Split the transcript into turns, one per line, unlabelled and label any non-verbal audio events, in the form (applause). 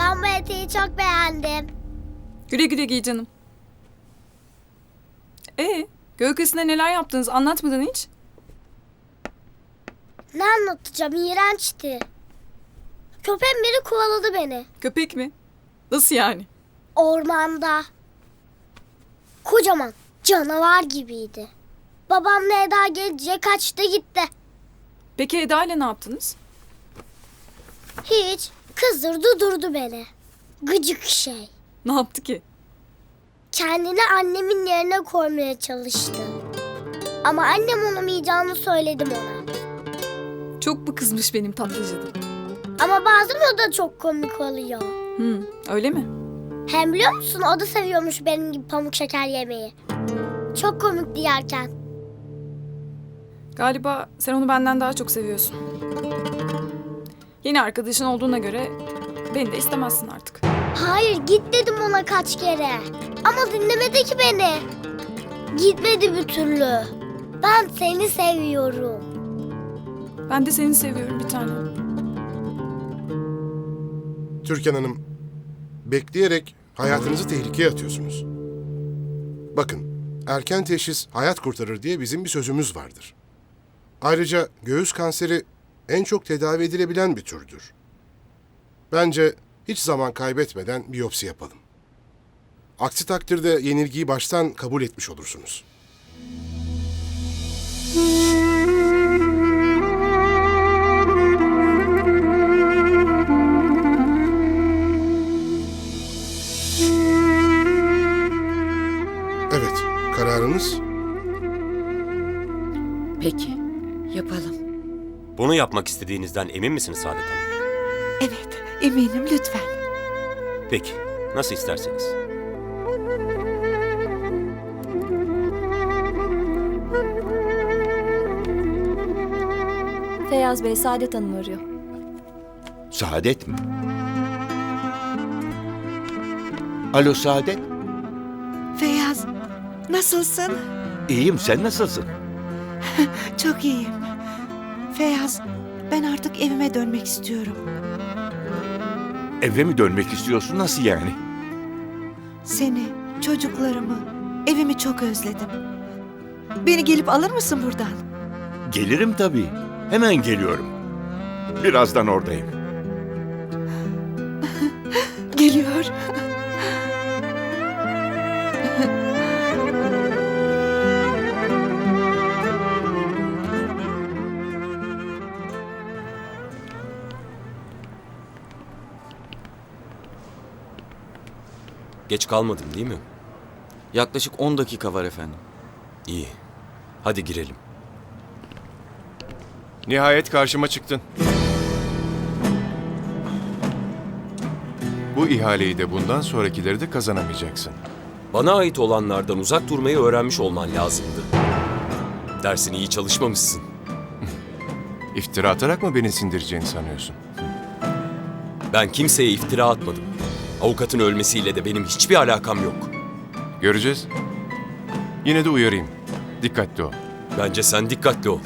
Ben bu eteği çok beğendim.
Güle güle giy canım. Ee, Göğkesine neler yaptınız anlatmadın hiç?
Ne anlatacağım? İğrençti. Köpeğin biri kovaladı beni.
Köpek mi? Nasıl yani?
Ormanda. Kocaman canavar gibiydi. Babamla Eda gelince kaçtı gitti.
Peki Eda ile ne yaptınız?
Hiç kızdırdı durdu beni. Gıcık şey.
Ne yaptı ki?
Kendini annemin yerine koymaya çalıştı. Ama annem olamayacağını söyledim ona.
Çok mu kızmış benim tatlıcığım?
Ama bazen o da çok komik oluyor.
Hı, öyle mi?
Hem biliyor musun o da seviyormuş benim gibi pamuk şeker yemeyi. Çok komikti yerken.
Galiba sen onu benden daha çok seviyorsun. Yeni arkadaşın olduğuna göre beni de istemezsin artık.
Hayır git dedim ona kaç kere. Ama dinlemedi ki beni. Gitmedi bir türlü. Ben seni seviyorum.
Ben de seni seviyorum bir tanem.
Türkan Hanım, bekleyerek hayatınızı tehlikeye atıyorsunuz. Bakın, erken teşhis hayat kurtarır diye bizim bir sözümüz vardır. Ayrıca göğüs kanseri en çok tedavi edilebilen bir türdür. Bence hiç zaman kaybetmeden biyopsi yapalım. Aksi takdirde yenilgiyi baştan kabul etmiş olursunuz. Evet, kararınız
Peki, yapalım.
Bunu yapmak istediğinizden emin misiniz Saadet Hanım?
Evet, eminim lütfen.
Peki, nasıl isterseniz.
Feyyaz Bey Saadet Hanım arıyor.
Saadet mi? Alo Saadet.
Feyyaz, nasılsın?
İyiyim sen nasılsın? (laughs)
Çok iyiyim. Feyyaz, ben artık evime dönmek istiyorum.
Eve mi dönmek istiyorsun nasıl yani?
Seni, çocuklarımı, evimi çok özledim. Beni gelip alır mısın buradan?
Gelirim tabii. Hemen geliyorum. Birazdan oradayım.
Geliyor.
Geç kalmadım değil mi?
Yaklaşık 10 dakika var efendim.
İyi. Hadi girelim.
Nihayet karşıma çıktın. Bu ihaleyi de bundan sonrakileri de kazanamayacaksın.
Bana ait olanlardan uzak durmayı öğrenmiş olman lazımdı. Dersini iyi çalışmamışsın.
İftira atarak mı beni sindireceğini sanıyorsun?
Ben kimseye iftira atmadım. Avukatın ölmesiyle de benim hiçbir alakam yok.
Göreceğiz. Yine de uyarayım. Dikkatli ol.
Bence sen dikkatli ol.